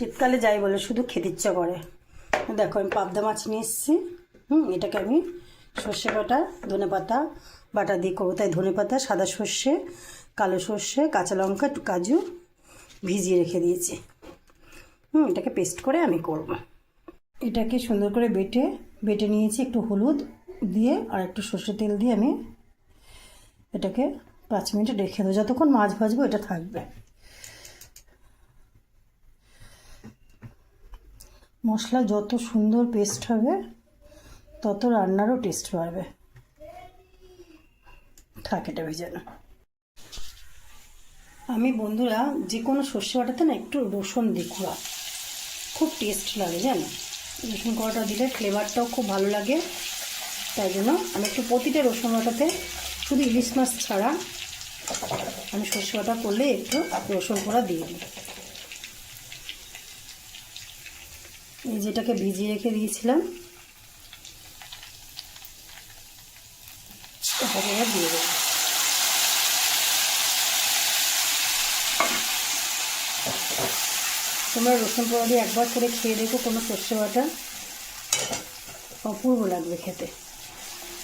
শীতকালে যাই বলে শুধু খেতে ইচ্ছা করে। দেখো, আমি পাবদা মাছ নিয়ে এসেছি। হুম, এটাকে আমি সর্ষে বাটা, ধনে পাতা, বাটা দিয়ে করব। তাই ধনে পাতা, সাদা সর্ষে, কালো সর্ষে, কাঁচা লঙ্কা, একটু কাজু ভিজিয়ে রেখে দিয়েছি। হুম, এটাকে পেস্ট করে আমি করব। এটাকে সুন্দর করে বেটে বেটে নিয়েছি একটু হলুদ দিয়ে আর একটু সর্ষে তেল দিয়ে আমি এটাকে পাঁচ মিনিট রেখে দেবো। যতক্ষণ মাছ ভাজবো, এটা থাকবে। মশলা যত সুন্দর পেস্ট হবে, তত রান্নারও টেস্ট বাড়বে। থাক, এটা ভেজে না। আমি বন্ধুরা, যে কোনো সর্ষে বাটাতে না একটু রসুন দিই খুব টেস্ট লাগে, জানো? রসুন কুড়াটা দিলে ফ্লেভারটাও খুব ভালো লাগে। তাই জন্য আমি একটু প্রতিটা রসুন বাটাতে, শুধু ইলিশ মাছ ছাড়া আমি সর্ষে বাটা করলে একটু রসুন কুড়া দিয়ে দিই। এই যেটাকে ভিজিয়ে রেখে দিয়েছিলাম। দিয়ে তোমরা রসুন পোড়া একবার করে খেয়ে দেখো, কোনো সর্ষে বাটা অপূর্ব লাগবে খেতে।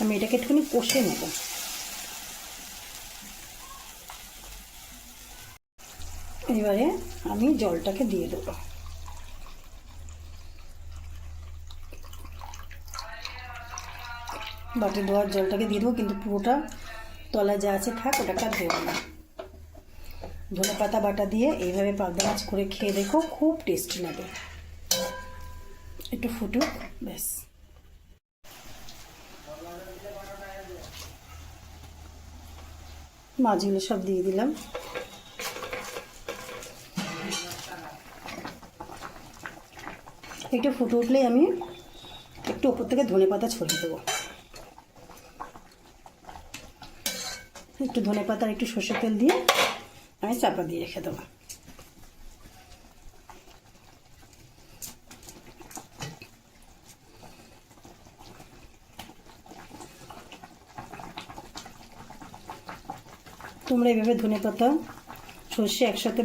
আমি এটাকে একটুখানি কষে নেব। এবারে আমি জলটাকে দিয়ে দেবো। বাটি ধোয়ার জলটাকে দিয়ে দেবো, কিন্তু পুরোটা তলায় যা আছে থাক, ওটাকে আর দেবো না। ধনে পাতা বাটা দিয়ে এইভাবে পাবদা মাছ করে খেয়ে দেখো, খুব টেস্টি লাগে। একটু ফুটুক, ব্যাস। মাছগুলো সব দিয়ে দিলাম। একটু ফুটে উঠলেই আমি একটু ওপর থেকে ধনে পাতা ছড়িয়ে দেবো। একটু ধনে পাতা আর একটু সর্ষে তেল দিয়ে আমি চাপা দিয়ে রেখে দেবো। তোমরা এভাবে ধনে পাতা, সর্ষে একসাথে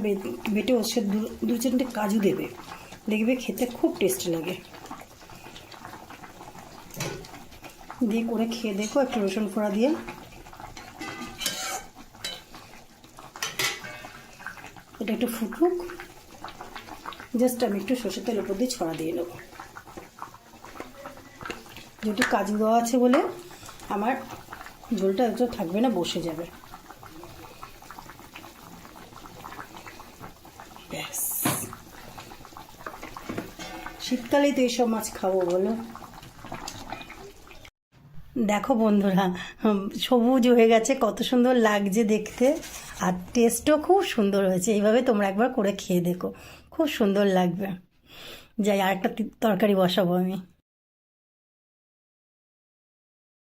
বেটে ওর সাথে দু চারটে কাজু দেবে। দেখবে খেতে খুব টেস্টি লাগে। দিয়ে করে খেয়ে দেখো একটু রসুন ফোড়া দিয়ে। এটা একটু ফুটুক। জাস্ট আমি একটু সর্ষের তেল উপর দিয়ে ছড়া দিয়ে নেব। যেহেতু কাজু দেওয়া আছে বলে আমার ঝোলটা একটু থাকবে না, বসে যাবে। ব্যাস। শীতকালেই তো এইসব মাছ খাব বলো। দেখো বন্ধুরা সবুজ হয়ে গেছে, কত সুন্দর লাগছে দেখতে। আর টেস্টও খুব সুন্দর হয়েছে, এইভাবে তোমরা একবার করে খেয়ে দেখো, খুব সুন্দর লাগবে। যাই আর একটা তরকারি বসাবো আমি।